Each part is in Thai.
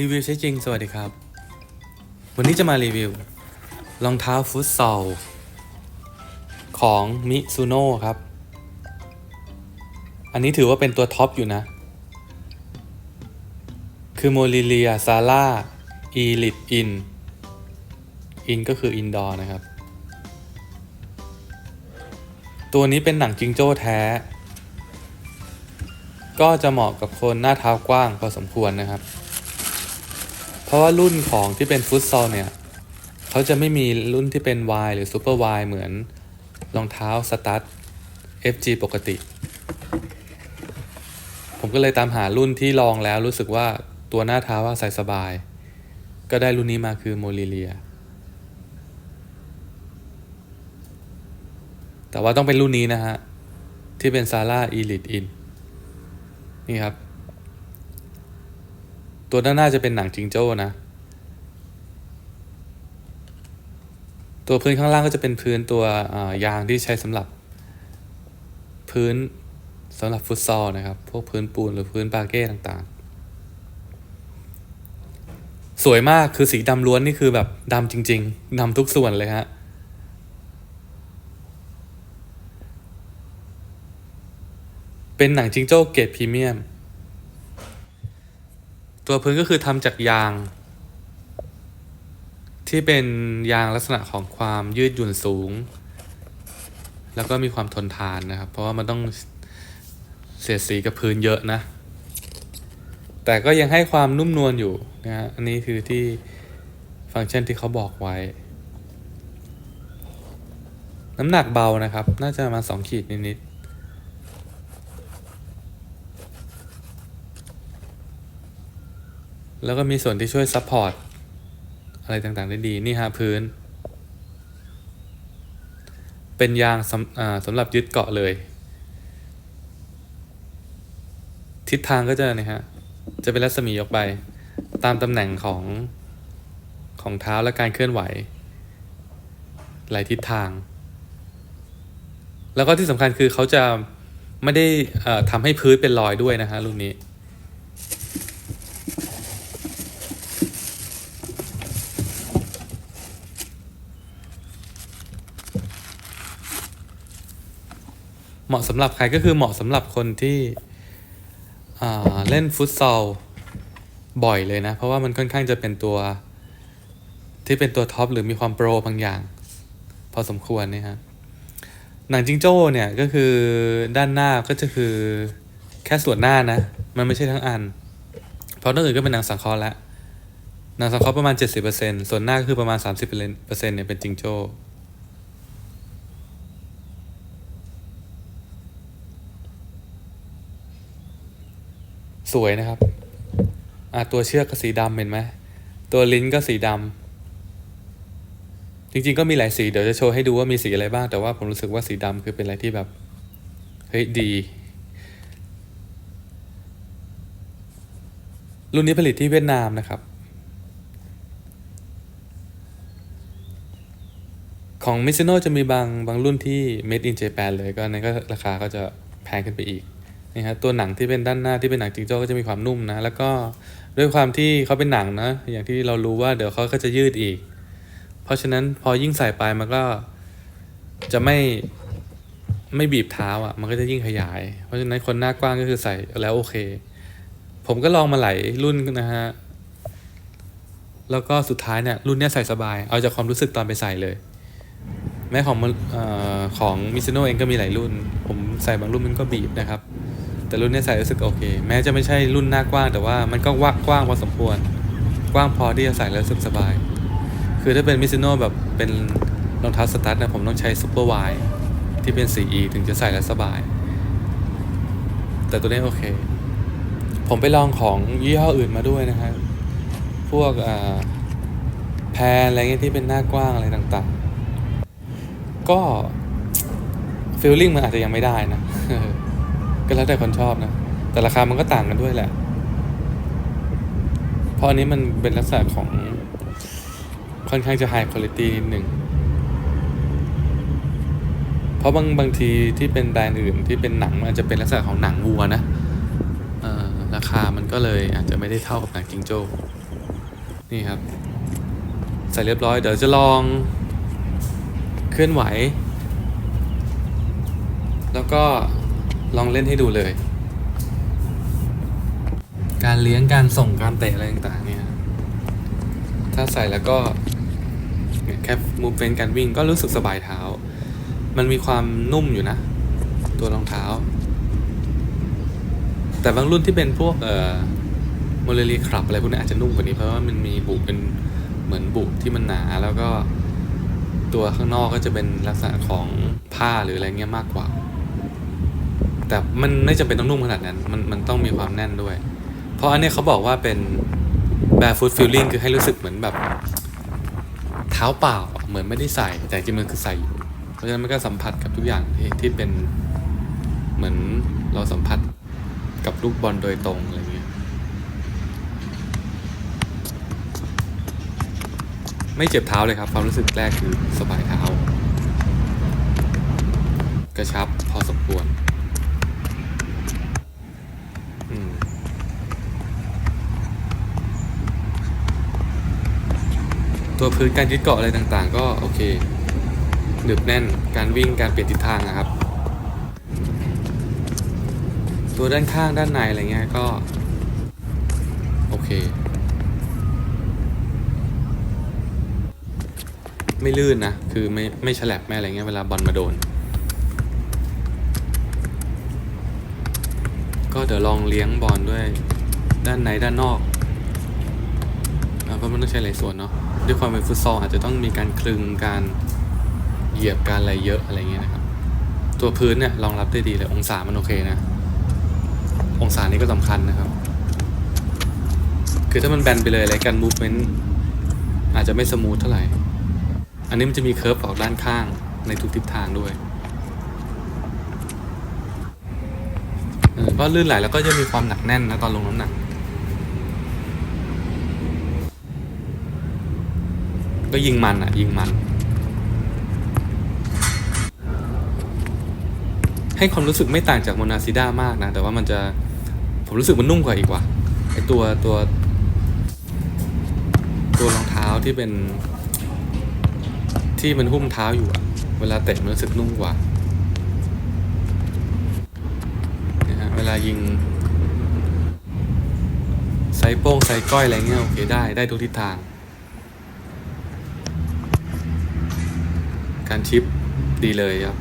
รีวิวใช้จริง สวัสดีครับ วันนี้จะมารีวิว รองเท้าฟุตซอล ของมิซูโน่ครับ อันนี้ถือว่าเป็นตัวท็อปอยู่นะ คือโมลิเลียซาร่าอีลิตอิน อินก็คืออินดอร์นะครับ ตัวนี้เป็นหนังจิงโจ้แท้ ก็จะเหมาะกับคนหน้าเท้ากว้างพอสมควรนะครับ เพราะว่ารุ่นของที่เป็นฟุตซอลเนี่ยเขาจะไม่มีรุ่นที่เป็น Y หรือ Super Y เหมือนรองเท้าสตั๊ด FG ปกติ ผมก็เลยตามหารุ่นที่ลองแล้วรู้สึกว่าตัวหน้าเท้าว่าใส่สบาย ก็ได้รุ่นนี้มาคือโมลิเลียแต่ว่าต้องเป็นรุ่นนี้นะฮะ ที่เป็นซาร่าอีลิตอินนี่ครับ ตัวด้านหน้าจะเป็นหนังจิงโจ้นะ ตัวพื้นข้างล่างก็จะเป็นพื้นตัวยางที่ใช้สำหรับ พื้นสำหรับฟุตซอลนะครับ พวกพื้นปูนหรือพื้นปาเก้ต่างๆ สวยมากคือสีดำล้วนนี่คือแบบดำจริง ๆดำทุกส่วนเลยฮะเป็นหนังจิงโจ้เกรดพรีเมียม ตัวพื้นก็คือทำจากยาง ที่เป็นยางลักษณะของความยืดหยุ่นสูง แล้วก็มีความทนทานนะครับ เพราะว่ามันต้องเสียดสีกับพื้นเยอะนะ แต่ก็ยังให้ความนุ่มนวลอยู่นะฮะอันนี้คือที่ฟังก์ชันที่เขาบอกไว้ น้ำหนักเบานะครับ น่าจะมาสองขีดนิดๆ แล้วก็มีส่วนที่ช่วยซัพพอร์ตอะไรต่างๆได้ดี นี่ฮะพื้น เป็นยางสำสำหรับยึดเกาะเลย ทิศทางก็จะนะฮะ จะเป็นรัศมีออกไป ตามตำแหน่งของของเท้าและการเคลื่อนไหว หลายทิศทาง แล้วก็ที่สำคัญคือเขาจะไม่ได้ทำให้พื้นเป็นรอยด้วยนะฮะรุ่นนี้ มาะสำหรับใครก็คือเหมาะสำหรับคนที่เล่นฟุตซอลบ่อยเลยนะ เพราะว่ามันค่อนข้างจะเป็นตัวที่เป็นตัวท็อปหรือมีความโปรบางอย่าง พอสมควรเนี่ยฮะหนังจิงโจ้เนี่ยก็คือด้านหน้าก็จะคือแค่ส่วนหน้านะ มันไม่ใช่ทั้งอัน เพราะนอกอื่นก็เป็นหนังสังเคราะห์ล้วหนังสังเคราะห์ประมาณ 70%ส่วนหน้าคือประมาณ 30%เนี่ยเป็นจิงโจ้ สวยนะครับอ่าตัวเชือกก็สีดำเห็นไหมตัวลิ้นก็สีดำจริงๆก็มีหลายสีเดี๋ยวจะโชว์ให้ดูว่ามีสีอะไรบ้างแต่ว่าผมรู้สึกว่าสีดำคือเป็นอะไรที่แบบเฮ้ยดี รุ่นนี้ผลิตที่เวียดนามนะครับ ของมิซโนจะมีบางบางรุ่นที่ made in Japan เลยก็นั้นก็ราคาก็จะแพงขึ้นไปอีก นี่ฮะตัวหนังที่เป็นด้านหน้าที่เป็นหนังจิงโจ้ก็จะมีความนุ่มนะ แล้วก็ด้วยความที่เขาเป็นหนังนะ อย่างที่เรารู้ว่าเดี๋ยวเขาก็จะยืดอีก เพราะฉะนั้นพอยิ่งใส่ไปมันก็จะไม่ไม่บีบเท้าอะ มันก็จะยิ่งขยาย เพราะฉะนั้นคนหน้ากว้างก็คือใส่แล้วโอเค ผมก็ลองมาหลายรุ่นนะฮะ แล้วก็สุดท้ายเนี่ยรุ่นเนี้ยใส่สบาย เอาจากความรู้สึกตอนไปใส่เลย แม้ของมอของมิซโนเองก็มีหลายรุ่น ผมใส่บางรุ่นมันก็บีบนะครับ แต่รุ่นนี้ใส่รู้สึกโอเค แม้จะไม่ใช่รุ่นหน้ากว้าง แต่ว่ามันก็ว่ากว้างพอสมควร กว้างพอที่จะใส่แล้วรู้สึกสบาย คือถ้าเป็นมิซ u โนแบบเป็นรองเท้าสตั๊ดนะผมต้องใช้ซูเปอร์วายที่เป็น 4E ถึงจะใส่แล้วสบาย แต่ตัวนี้โอเค ผมไปลองของยี่ห้ออื่นมาด้วยนะฮะพวกอ่าแพนอะไรเงี้ยที่เป็นหน้ากว้างอะไรต่างๆ ก็ฟีลลิ่งมันอาจจะยังไม่ได้นะ ก็แล้วแต่คนชอบนะ แต่ราคามันก็ต่างกันด้วยแหละ เพราะอันนี้มันเป็นลักษณะของค่อนข้างจะ high quality นิดหนึ่ง เพราะบางบางทีที่เป็นแบรนด์อื่นที่เป็นหนังมันอาจจะเป็นลักษณะของหนังวัวนะราคามันก็เลยอาจจะไม่ได้เท่ากับหนังจิงโจ้ นี่ครับ ใส่เรียบร้อย เดี๋ยวจะลองเคลื่อนไหว แล้วก็ ลองเล่นให้ดูเลย การเลี้ยงการส่งการเตะอะไรต่างๆเนี่ย ถ้าใส่แล้วก็เนี่ยแค่มูฟเ e นการวิ่งก็รู้สึกสบายเท้า มันมีความนุ่มอยู่นะ ตัวรองเท้า แต่บางรุ่นที่เป็นพวกเอ่อโมเลลีคลับอะไรพวกนี้อาจจะนุ่มกว่านี้เพราะว่ามันมีบุเป็นเหมือนบุที่มันหนาแล้วก็ตัวข้างนอกก็จะเป็นลักษณะของผ้าหรืออะไรเงี้ยมากกว่า แต่มันไม่จำเป็นต้องนุ่มขนาดนั้น มันมันต้องมีความแน่นด้วย เพราะอันนี้เขาบอกว่าเป็น barefoot feeling คือให้รู้สึกเหมือนแบบ เท้าเปล่าเหมือนไม่ได้ใส่ แต่จริงๆมันคือใส่อยู่ เพราะฉะนั้นมันก็สัมผัสกับทุกอย่างที่ที่เป็นเหมือนเราสัมผัสกับลูกบอลโดยตรงอะไรเงี้ยไม่เจ็บเท้าเลยครับ ความรู้สึกแรกคือสบายเท้ากระชับพอสมควร อืม ตัวพื้นการยึดเกาะอะไรต่างๆ ก็โอเคหนึบแน่นการวิ่งการเปลี่ยนทิศทางนะครับ ตัวด้านข้างด้านในอะไรเงี้ยก็ โอเค ไม่ลื่นนะ คือไม่ไม่ฉลับไม่อะไรเงี้ยเวลาบอลมาโดน ก็เดี๋ยวลองเลี้ยงบอลด้วยด้านในด้านนอกอ่าเพราะมันต้องใช้หลายส่วนเนาะ ด้วยความเป็นฟุตซอลอาจจะต้องมีการคลึงการเหยียบการอะไรเยอะอะไรเงี้ยนะครับ ตัวพื้นเนี่ยรองรับได้ดีเลยองศามันโอเคนะ องศานี้ก็สำคัญนะครับ คือถ้ามันแบนไปเลยอะไรการมูฟเมนต์อาจจะไม่สมูทเท่าไหร่ อันนี้มันจะมีเคิร์ฟออกด้านข้างในทุกทิศทางด้วยเออก็ลื่นไหลแล้วก็จะมีความหนักแน่นนะตอนลงน้ำหนัก ก็ยิงมันอะ ยิงมัน ให้ความรู้สึกไม่ต่างจากโมนาซิด้ามากนะ แต่ว่ามันจะผมรู้สึกมันนุ่มกว่าอีกว่ะไอตัวตัว ตัวรองเท้าที่เป็น ที่มันหุ้มเท้าอยู่อะเวลาเตะมันรู้สึกนุ่มกว่านะฮะเวลายิงไซโป้งไซก้อยอะไรเงี้ยโอเคได้ได้ทุกทิศทาง การชิปดีเลยครับ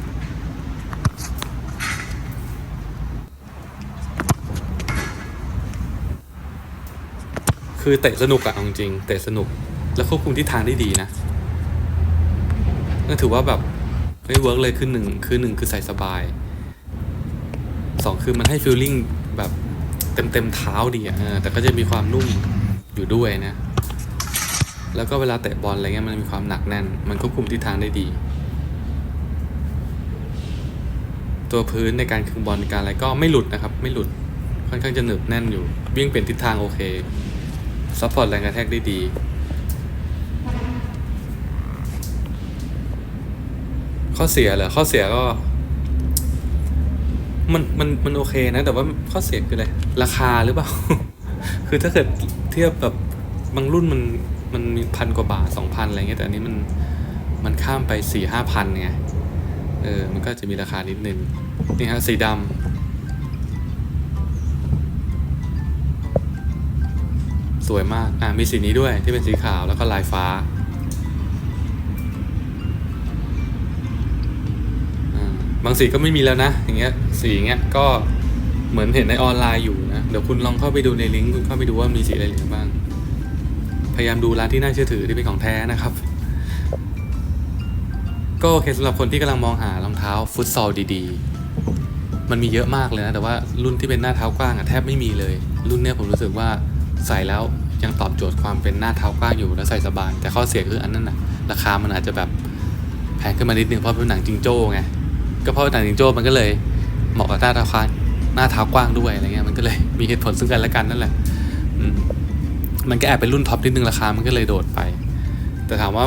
คือเตะสนุกอะเอาจริงเตะสนุก แล้วควบคุมทิศทางได้ดีนะก็ถือว่าแบบไม่เวิร์กเลยคือหนึ่งคือหนึ่งคือใส่สบายสองคือมันให้ฟีลลิ่งแบบเต็มเต็มเท้าดีอะแต่ก็จะมีความนุ่มอยู่ด้วยนะ แล้วก็เวลาเตะบอลอะไรเงี้ยมันมีความหนักแน่น มันควบคุมทิศทางได้ดี ตัวพื้นในการคึงบอลในการอะไรก็ไม่หลุดนะครับ ไม่หลุดค่อนข้างจะหนึบแน่นอยู่ วิ่งเปลี่ยนทิศทางโอเคซัพพอร์ตแรงกระแทกได้ดีข้อเสียเหรอข้อเสียก็ มันมันมันโอเคนะ แต่ว่าข้อเสียคืออะไรราคาหรือเปล่า คือถ้าเกิดเทียบแบบบางรุ่นมันมันมีพันกว่าบาทสองพันอะไรเงี้ยแต่อันนี้มันมันข้ามไปสี่ห้าพันไง เออ มันก็จะมีราคานิดนึง นี่ฮะ สีดำสวยมาก อะมีสีนี้ด้วยที่เป็นสีขาวแล้วก็ลายฟ้าอ่าบางสีก็ไม่มีแล้วนะ อย่างเงี้ย สีเงี้ยก็เหมือนเห็นในออนไลน์อยู่นะ เดี๋ยวคุณลองเข้าไปดูในลิงก์คุณเข้าไปดูว่ามีสีอะไรเหลือบ้าง พยายามดูร้านที่น่าเชื่อถือที่เป็นของแท้นะครับ ก็โอเคสำหรับคนที่กำลังมองหารองเท้าฟุตซอลดีๆ มันมีเยอะมากเลยนะ แต่ว่ารุ่นที่เป็นหน้าเท้ากว้างอะแทบไม่มีเลย รุ่นเนี้ยผมรู้สึกว่าใส่แล้วยังตอบโจทย์ความเป็นหน้าเท้ากว้างอยู่แล้วใส่สบาย แต่ข้อเสียคืออันนั้นนะราคามันอาจจะแบบแพงขึ้นมานิดนึงเพราะเป็นหนังจิงโจ้ไงก็เพราะหนังจิงโจ้มันก็เลยเหมาะกับหน้าเท้าควางหน้าเท้ากว้างด้วยอะไรเงี้ยมันก็เลยมีเหตุผลซึ่งกันและกันนั่นแหละมันก็แอบเป็นรุ่นท็อปนิดนึงราคามันก็เลยโดดไป แต่ถามว่า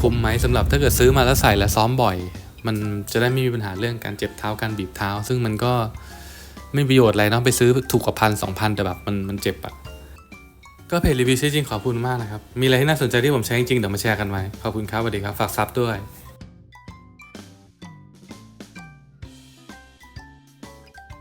คุ้มไหมสำหรับถ้าเกิดซื้อมาแล้วใส่และซ้อมบ่อย มันจะได้ไม่มีปัญหาเรื่องการเจ็บเท้าการบีบเท้า ซึ่งมันก็ไม่มีประโยชน์อะไรเนาะไปซื้อถูกกว่าพันสองพันแต่แบบมันมันเจ็บอะก็เพจรีวิวใช้จริงขอบคุณมากนะครับ มีอะไรที่น่าสนใจที่ผมใช้จริงเดี๋ยวมาแชร์กันไว้ขอบคุณครับสวัสดีครับ ฝากซับด้วย